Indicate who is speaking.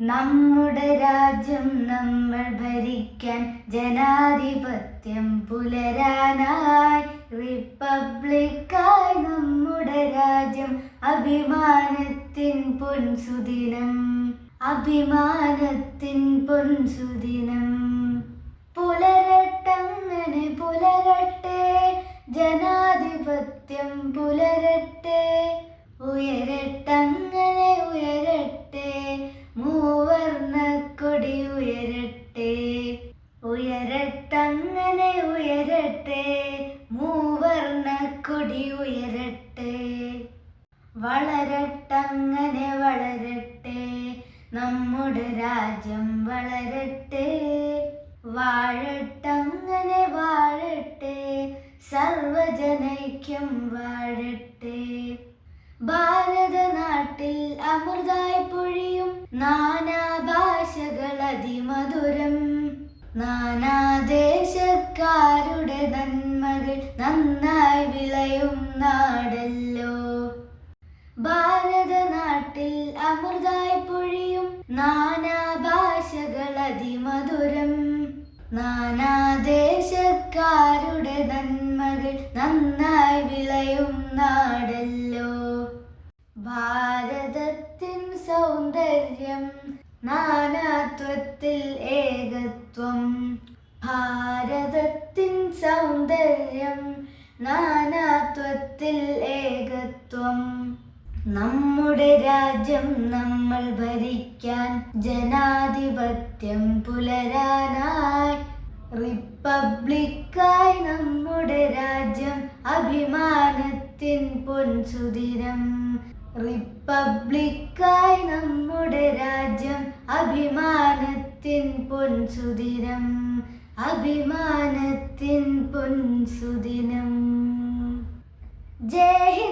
Speaker 1: നമ്മുടെ രാജ്യം നമ്മൾ ഭരിക്കാൻ ജനാധിപത്യം പുലരാനായി. റിപ്പബ്ലിക്കായി നമ്മുടെ രാജ്യം അഭിമാനത്തിൻ പൊൻസുദിനം. അഭിമാനത്തിൻ പൊൻസുദിനം. പുലരട്ടങ്ങനെ പുലരട്ടെ. ജനാധിപത്യം പുലരട്ടെ. ഉയരട്ടങ്ങനെ ഉയരട്ടെ ഉയരട്ടങ്ങനെ ഉയരട്ടെ മൂവർണക്കൊടി ഉയരട്ടെ. വളരട്ടങ്ങനെ വളരട്ടെ നമ്മുടെ രാജ്യം വളരട്ടെ. വാഴട്ടങ്ങനെ വാഴട്ടെ സർവജനൈക്യം വാഴട്ടെ. ഭാരതനാട്ടിൽ അമൃതായി പൊഴിയും നാനാഭാഷകൾ നാനാദേശക്കാരുടെ നന്മകൾ നന്നായി വിളയും നാടല്ലോ. ഭാരതനാട്ടിൽ അമൃതായി പൊഴിയും നാനാഭാഷകൾ അതിമധുരം. നാനാദേശക്കാരുടെ നന്മകൾ നന്നായി വിളയും നാടല്ലോ. ഭാരതത്തിൻ സൗന്ദര്യം നാനാത്വത്തിൽ ഏകത്വം ഭാരതത്തിൻ സൗന്ദര്യം നാനാത്വത്തിൽ ഏകത്വം. നമ്മുടെ രാജ്യം നമ്മൾ ഭരിക്കാൻ ജനാധിപത്യം പുലരാനായി. റിപ്പബ്ലിക്കായി നമ്മുടെ രാജ്യം അഭിമാനത്തിൻ പൊൻസുദിനം റിപ്പബ്ലിക്കായി നമ്മുടെ രാജ്യം അഭിമാനത്തിൻ പൊൻസുദിനം അഭിമാനത്തിൻ പൊൻസുദിനം. ജയ്